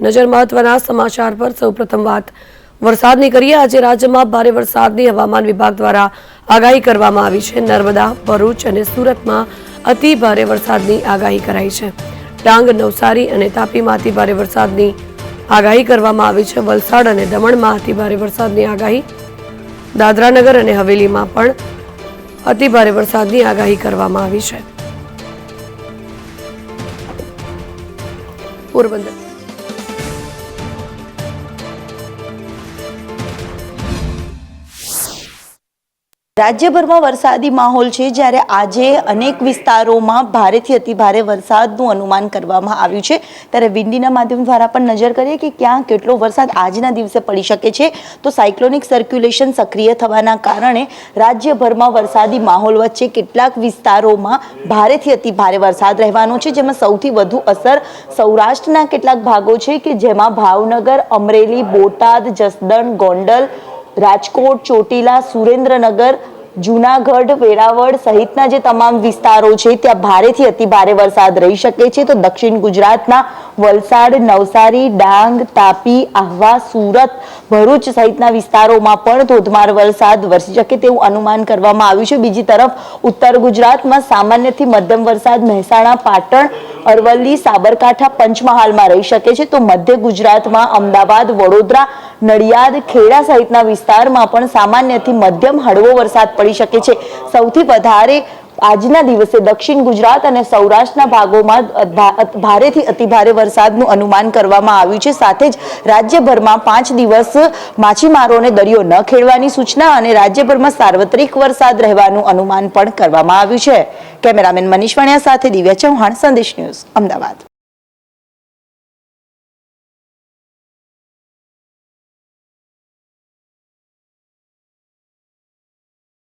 નજર મહત્વના સમાચાર પર સૌપ્રથમ વાત. વરસાદની કરીએ, આજે રાજ્યમાં ભારે વરસાદની હવામાન વિભાગ દ્વારા આગાહી કરવામાં આવી છે. નર્મદા, ભરૂચ અને સુરતમાં અતિ ભારે વરસાદની આગાહી કરાઈ છે. ડાંગ, નવસારી અને તાપીમાં અતિ ભારે વરસાદની આગાહી કરવામાં આવી છે. વલસાડ અને દમણમાં અતિ ભારે વરસાદની આગાહી. દાદરાનગર અને હવેલીમાં પણ અતિ ભારે વરસાદની આગાહી કરવામાં આવી છે. પોરબંદર. રાજ્યભરમાં વરસાદી માહોલ છે જ્યારે આજે અનેક વિસ્તારોમાં ભારેથી અતિભારે વરસાદનું અનુમાન કરવામાં આવ્યું છે. ત્યારે વિંડીના માધ્યમ દ્વારા પણ નજર કરીએ કે ક્યાં કેટલો વરસાદ આજના દિવસે પડી શકે છે. તો સાયક્લોનિક સર્ક્યુલેશન સક્રિય થવાના કારણે રાજ્યભરમાં વરસાદી માહોલ વચ્ચે કેટલાક વિસ્તારોમાં ભારેથી અતિભારે વરસાદ રહેવાનો છે, જેમાં સૌથી વધુ અસર સૌરાષ્ટ્રના કેટલાક ભાગો છે કે જેમાં ભાવનગર, અમરેલી, બોટાદ, જસદણ, ગોંડલ રાજકોટ, ચોટીલા, સુરેન્દ્રનગર, જુનાગઢ, વેરાવળ સહિતના જે તમામ વિસ્તારો છે, ત્યાં ભારેથી અતિ ભારે વરસાદ રહી શકે છે. તો દક્ષિણ ગુજરાતના વલસાડ, નવસારી, ડાંગ, તાપી, આહવા, સુરત, ભરૂચ સહિતના વિસ્તારોમાં પણ ધોધમાર વરસાદ વરસી શકે તેવું અનુમાન કરવામાં આવ્યું છે. બીજી તરફ ઉત્તર ગુજરાતમાં સામાન્યથી મધ્યમ વરસાદ મહેસાણા, પાટણ, અરવલ્લી, સાબરકાંઠા પંચમહાલમાં રહી શકે છે. તો મધ્ય ગુજરાતમાં અમદાવાદ, વડોદરા નડિયાદ ખેડા સહિતના વિસ્તારમાં પણ સામાન્યથી મધ્યમ હળવો વરસાદ પડી શકે છે. સૌથી વધારે આજના દિવસે દક્ષિણ ગુજરાત અને સૌરાષ્ટ્રના ભાગોમાં ભારેથી અતિભારે વરસાદનું અનુમાન કરવામાં આવ્યું છે. સાથે જ રાજ્યભરમાં પાંચ દિવસ માછીમારોને દરિયો ન ખેડવાની સૂચના અને રાજ્યભરમાં સાર્વત્રિક વરસાદ રહેવાનું અનુમાન પણ કરવામાં આવ્યું છે. કેમેરામેન મનીષ વણિયા સાથે દિવ્યા ચૌહાણ, સંદેશ ન્યૂઝ, અમદાવાદ.